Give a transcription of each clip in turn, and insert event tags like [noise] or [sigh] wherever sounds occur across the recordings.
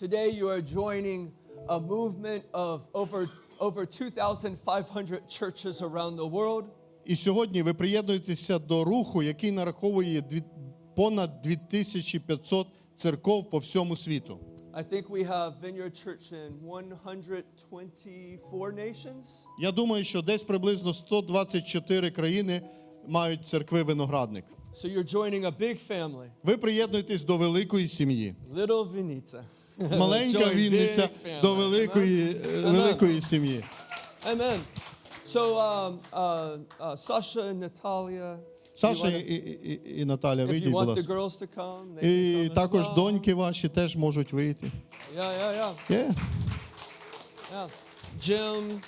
Today you are joining a movement of over, over 2,500 churches around the world. І сьогодні ви приєднуєтеся до руху, який нараховує дві- понад 2500 церков по всьому світу. I think we have Vineyard Church in 124 nations. Я думаю, що десь приблизно 124 країни мають церкви виноградник. So you're joining a big family. Ви приєднуєтесь до великої сім'ї. Little Vinita. Маленька Вінниця до великої, е, Amen. великої сім'ї. Amen. So um, uh, uh, Sasha and Natalia. Саша і, і, і, і Наталя, вийдіть, будь ласка. come, І також well. доньки ваші теж можуть вийти. Yeah, yeah, yeah, Є. yeah. Jim,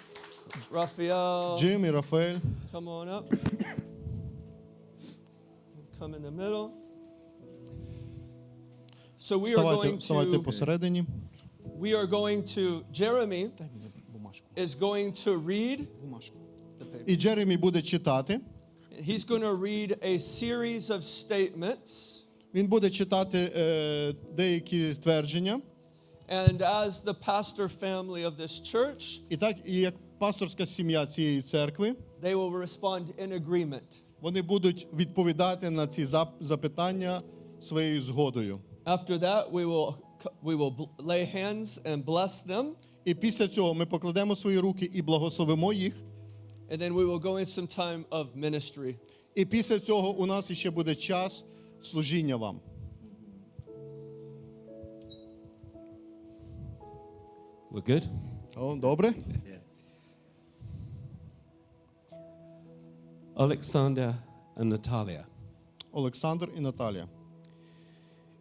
Raphael, Джим і Рафаель. come on up. Come in the middle. So we are Вставайте, going вставайте to посередині. we are going to Jeremy Дай мені бумажку. is going to read бумажку. І Джеремі буде читати. He's going to read a series of statements. Він буде читати е, деякі твердження. And as the pastor family of this church, І так, і як пасторська сім'я цієї церкви, they will respond in agreement. вони будуть відповідати на ці зап- запитання своєю згодою. After that, we will we will lay hands and bless them, І після цього ми покладемо свої руки і благословимо їх. and then we will go in some time of ministry. І після цього у нас іще буде час служіння вам. We're good? О, добре? Alexander and Natalia, Олександр і Наталія.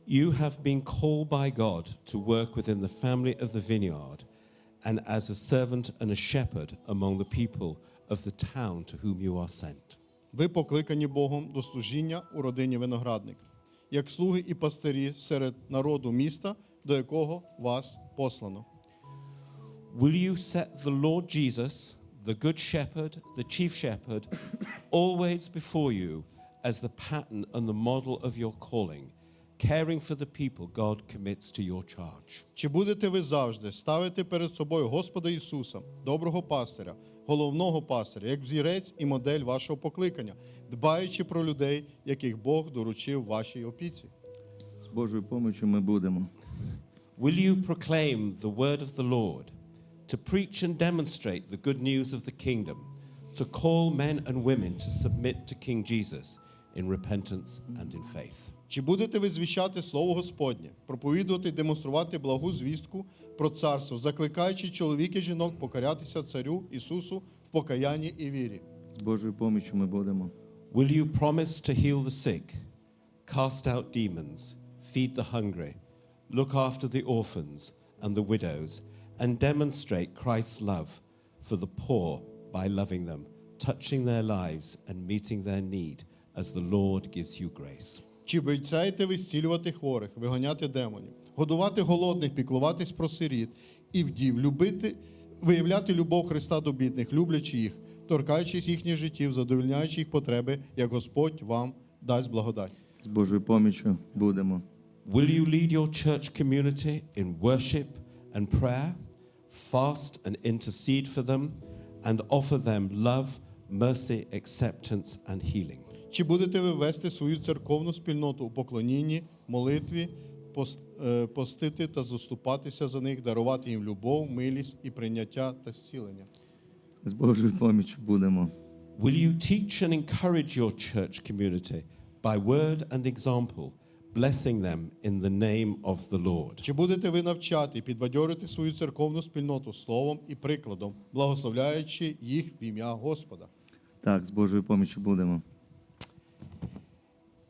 you have been called by God to work within the family of the vineyard and as a servant and a shepherd among the people of the town to whom you are sent. Ви покликані Богом до служіння у родині виноградник, як слуги і пастирі серед народу міста, до якого вас послано. Will you set the Lord Jesus, the Good Shepherd, the Chief Shepherd, [coughs] always before you as the pattern and the model of your calling, caring for the people God commits to your charge? Чи будете ви завжди ставити перед собою Господа Ісуса, доброго пастиря, головного пастиря, як взірець і модель вашого покликання, дбаючи про людей, яких Бог доручив вашій опіці? З Божою помочю ми будемо. Will you proclaim the word of the Lord, to preach and demonstrate the good news of the kingdom, to call men and women to submit to King Jesus in repentance and in faith? Чи будете ви звіщати Слово Господнє, проповідувати і демонструвати благу звістку про царство, закликаючи чоловік і жінок покорятися царю Ісусу в покаянні і вірі? З Божою помочю ми будемо. Will you promise to heal the sick, cast out demons, feed the hungry, look after the orphans and the widows, and demonstrate Christ's love for the poor by loving them, touching their lives, and meeting their need as the Lord gives you grace? Чи обіцяєте ви зцілювати хворих, виганяти демонів, годувати голодних, піклуватись про сиріт і вдів, любити, виявляти любов Христа до бідних, люблячи їх, торкаючись їхніх життів, задовольняючи їх потреби, як Господь вам дасть благодать? З Божою поміччю будемо. Will you lead your church community in worship and prayer, fast and intercede for them, and offer them love, mercy, acceptance, and healing? Чи будете ви вести свою церковну спільноту у поклонінні, молитві, е, постити та заступатися за них, дарувати їм любов, милість і прийняття та зцілення? З Божою поміччю будемо. Will you teach and encourage your church community by word and example, blessing them in the name of the Lord? Чи будете ви навчати і підбадьорити свою церковну спільноту словом і прикладом, благословляючи їх в ім'я Господа? Так, з Божою поміччю будемо.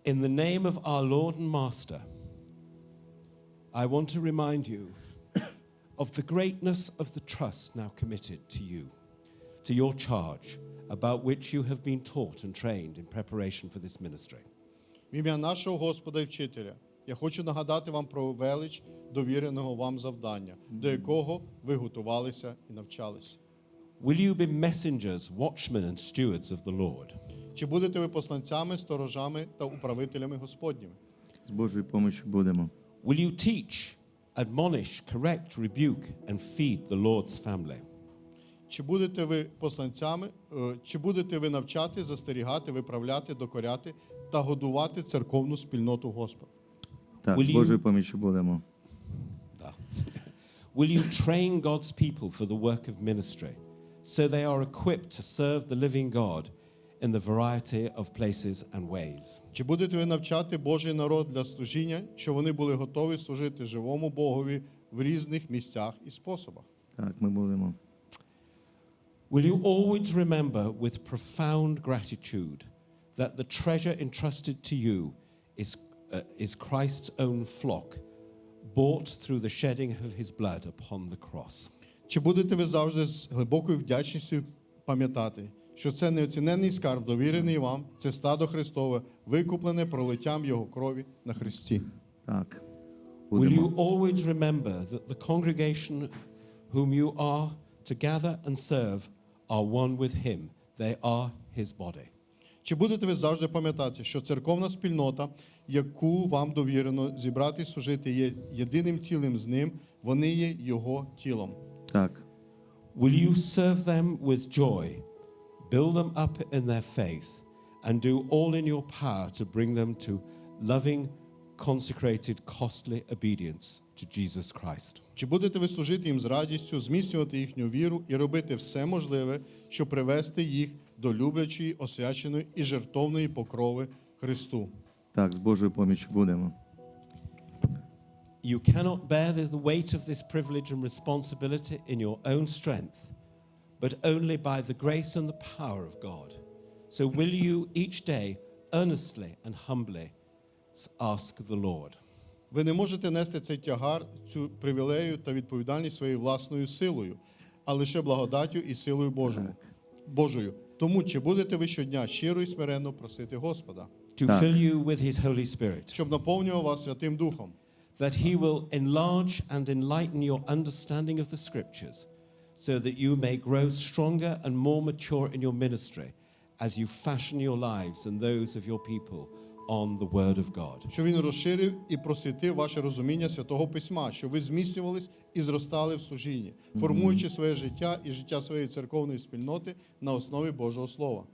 In the name of our Lord and Master, I want to remind you of the greatness of the trust now committed to you, to your charge, about which you have been taught and trained in preparation for this ministry. В ім'я нашого Господа і вчителя, я хочу нагадати вам про велич довіреного вам завдання, до якого ви готувалися і навчалися. Will you be messengers, watchmen, and stewards of the Lord? Чи будете ви посланцями, сторожами та управителями Господніми? З Божою поміччю будемо. Will you teach admonish, correct, rebuke, and feed the Lord's family. Чи будете ви посланцями, е, чи будете ви навчати, застерігати, виправляти, докоряти та годувати церковну спільноту Господа? Так, Will з Божою поміччю будемо. [laughs] Will you train God's people for the work of ministry so they are equipped to serve the living God in the variety of places and ways? Чи будете ви навчати Божий народ для служіння, що вони були готові служити живому Богові в різних місцях і способах? Так, ми будемо. Will you always remember with profound gratitude that the treasure entrusted to you is, uh, is Christ's own flock, bought through the shedding of his blood upon the cross? Чи будете ви завжди з глибокою вдячністю пам'ятати, що це неоціненний скарб, довірений вам, це стадо Христове, викуплене пролиттям Його крові на Христі? Так. Will you always remember that the congregation whom you are to gather and serve are one with him? They are his body. Чи будете ви завжди пам'ятати, що церковна спільнота, яку вам довірено зібрати і служити, є єдиним цілим з ним, вони є Його тілом? Так. Will you serve them with joy, build them up in their faith, and do all in your power to bring them to loving, consecrated, costly obedience to Jesus Christ? Чи будете ви служити їм з радістю, зміцнювати їхню віру і робити все можливе, щоб привести їх до люблячої, освяченої і жертовної покрови Христу? Так, з Божою поміччю будемо. You cannot bear the weight of this privilege and responsibility in your own strength, but only by the grace and the power of God. So, will you each day earnestly and humbly ask the Lord? Ви не можете нести цей тягар, цю привілею та відповідальність своєю власною силою, а лише благодаттю і силою Божому, Божою. Тому чи будете ви щодня щиро і смиренно просити Господа, To fill you with His Holy Spirit, щоб наповнював вас Святим Духом, that He will enlarge and enlighten your understanding of the Scriptures, so that you may grow stronger and more mature in your ministry as you fashion your lives and those of your people on the Word of God? щоб він розширив і просвітив ваше розуміння святого письма, щоб ви зміцнювались і зростали в служінні, формуючи своє життя і життя своєї церковної спільноти на основі Божого Слова.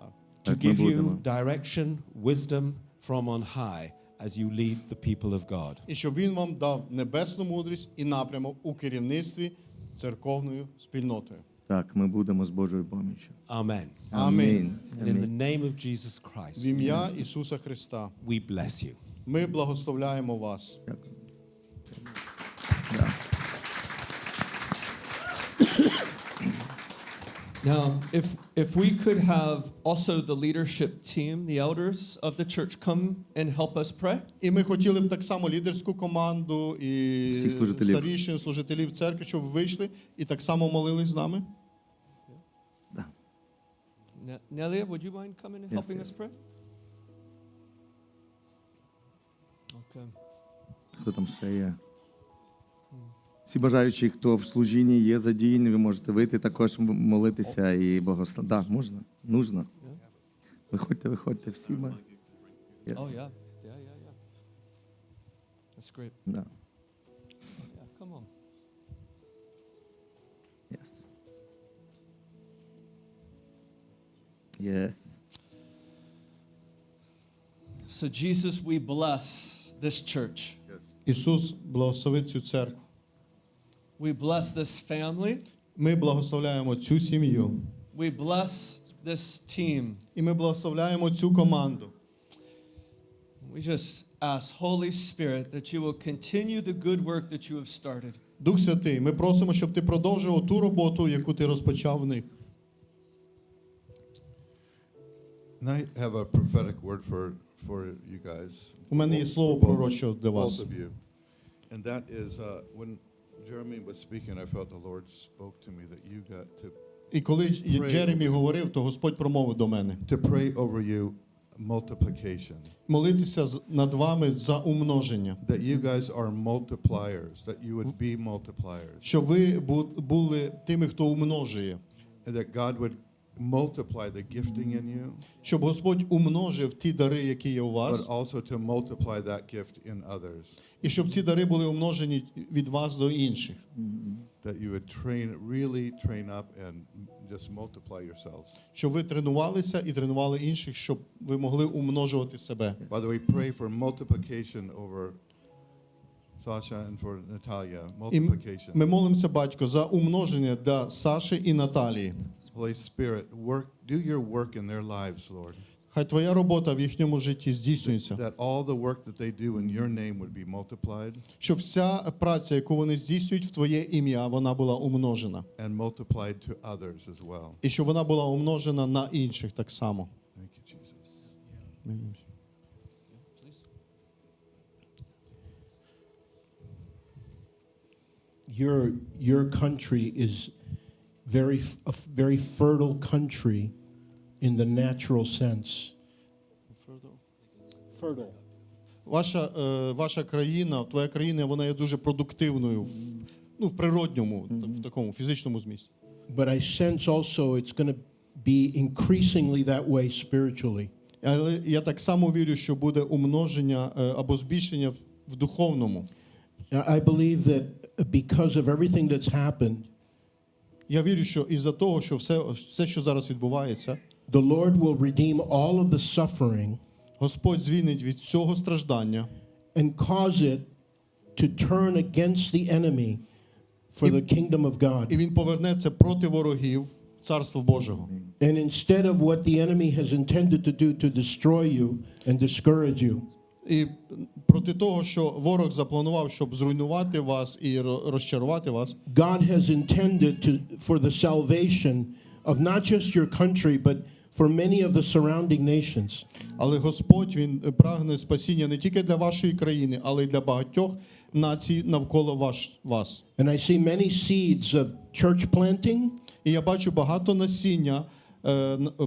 Так. to Так ми give you будемо. direction, wisdom from on high as you lead the people of God. І щоб він вам дав небесну мудрість і напрямок у керівництві церковною спільнотою. Так, ми будемо з Божою поміччю. Amen. Амінь. And in the name of Jesus Christ, В ім'я Ісуса Христа we bless you. ми благословляємо вас. Дякую. Now, if if we could have also the leadership team, the elders of the church, come and help us pray. І ми хотіли б так само лідерську команду і Всіх служителів. старішин, служителів церкви, щоб вийшли і так само молились з нами. Ne- Nelia, would you mind coming and Yes, helping yes. us pray? Okay. Хто там ще є? Всі бажаючі, хто в служінні є задіяні, ви можете вийти також молитися і благословити. Так, можна, нужно. Виходьте, виходьте, всі ми. Yes. Oh yeah, yeah, yeah, yeah. That's great. Да. Yeah, come on. Yes. Yes. So Jesus, we bless this church. Ісус благословить цю церкву. We bless this family. Ми благословляємо цю сім'ю. We bless this team. І ми благословляємо цю команду. We just ask, Holy Spirit, that you will continue the good work that you have started. Дух Святий, ми просимо, щоб ти продовжував ту роботу, яку ти розпочав в них. And I have a prophetic word for, for you guys. У мене є Both- слово both- пророче для both вас. of you. And that is, uh, when Jeremy was speaking, I felt the Lord spoke to me that you got to, І коли Джеремі говорив, то Господь промовив до мене: to pray over you multiplication. молитися над вами за умноження, That you guys are multipliers, that you would be multipliers. Що ви були тими, хто умножує, And that God would multiply the gifting in you, щоб Господь умножив ті дари, які є у but вас, also to multiply that gift in others. і щоб ці дари були умножені від вас до інших. That you would train, really train up and just multiply yourselves. Щоб ви тренувалися і тренували інших, щоб ви могли умножувати себе. By the way, pray for multiplication over Sasha and for Natalia. І Multiplication. ми молимося, батько, за умноження для Саші і Наталії. Holy Spirit, work, do your work in their lives, Lord. Хай твоя робота в їхньому житті здійснюється. That all the work that they do in your name would be multiplied Щоб вся праця, яку вони здійснюють в твоє ім'я, вона була умножена. and multiplied to others as well. І щоб вона була умножена на інших так само. Thank you, Jesus. Your your country is very a very fertile country in the natural sense. Fertile. Ваша, е, ваша країна, твоя країна, вона є дуже продуктивною в, ну, в природньому, в такому фізичному змісті. But I sense also it's going to be increasingly that way spiritually. Але я так само вірю, що буде умноження е, або збільшення в духовному. Now, I believe that because of everything that's happened, Я вірю, що із-за того, що все, все, що зараз відбувається, the Lord will redeem all of the suffering Господь звільнить від всього страждання and cause it to turn against the enemy for the kingdom of і God. він повернеться проти ворогів Царства Божого. And instead of what the enemy has intended to do to destroy you and discourage you, І проти того, що ворог запланував, щоб зруйнувати вас і розчарувати вас, God has intended to for the salvation of not just your country, but for many of the surrounding nations. але Господь він прагне спасіння не тільки для вашої країни, але й для багатьох націй навколо ваш, вас. And I see many seeds of church planting І я бачу багато насіння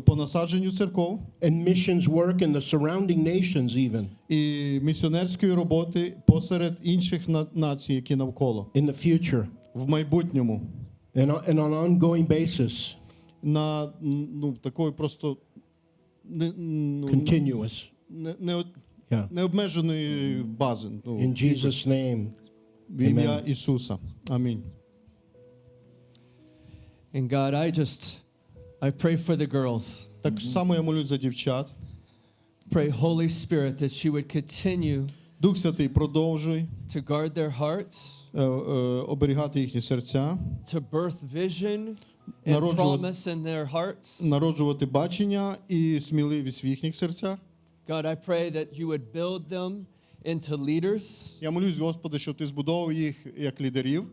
по насадженню церков and missions work in the surrounding nations even і місіонерської роботи посеред інших на- націй, які навколо in the future в майбутньому. and, on- and on an ongoing basis, На м, ну такої просто не, ну, continuous. не, не, Yeah. необмеженої бази. Ну, In Jesus' name. в ім'я Amen. Ісуса. Амінь. And God, I just, I pray for the girls. Так само я молюсь за дівчат. Pray, Holy Spirit, that you would continue Дух Святий, продовжуй to guard their hearts, е, е, оберігати їхні серця, to birth vision and Народжувати- promise in their hearts. народжувати бачення і сміливість в їхніх серцях. God, I pray that you would build them into leaders, Я молюсь, Господи, щоб ти збудовував їх як лідерів,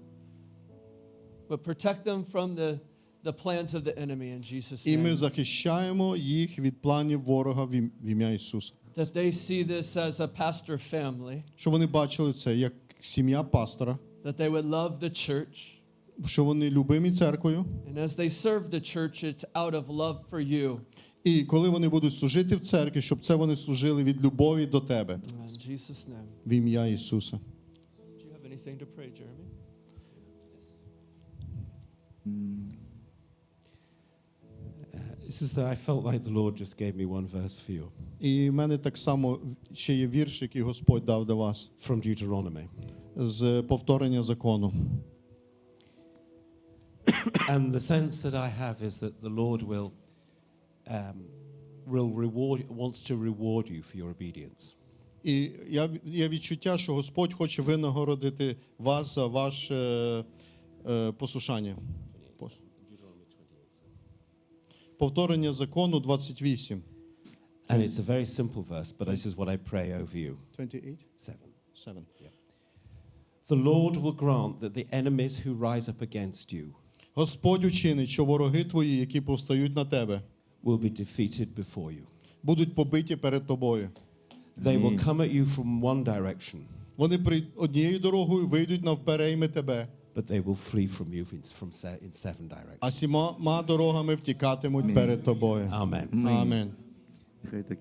but protect them from the, the plans of the enemy in Jesus' і ми name. захищаємо їх від планів ворога в ім- в ім'я Ісуса. That they see this as a pastor family, Щоб вони бачили це як сім'я пастора, that they would love the church. що вони любимі церквою. And as they serve the church, it's out of love for you. І коли вони будуть служити в церкві, щоб це вони служили від любові до тебе In Jesus' name. в ім'я Ісуса. Do you have anything to pray, Jeremy? This I felt like the Lord just gave me one verse for you І в мене так само ще є вірш, який Господь дав до вас from Deuteronomy. з повторення закону. and the sense that I have is that the Lord will, um, will reward, wants to reward you for your obedience. І я є відчуття, що Господь хоче винагородити вас за ваше е, послушання. Повторення закону 28. And it's a very simple verse, but this is what I pray over you. 28? Seven. 7. The Lord will grant that the enemies who rise up against you Господь учинить, що вороги твої, які повстають на тебе, will be defeated before you. будуть побиті перед тобою. They will come at you from one direction, Вони при однією дорогою вийдуть навперейми тебе, but they will flee from you in, from se- in seven directions. а сіма дорогами втікатимуть перед тобою. Amen. Амен. Нехай так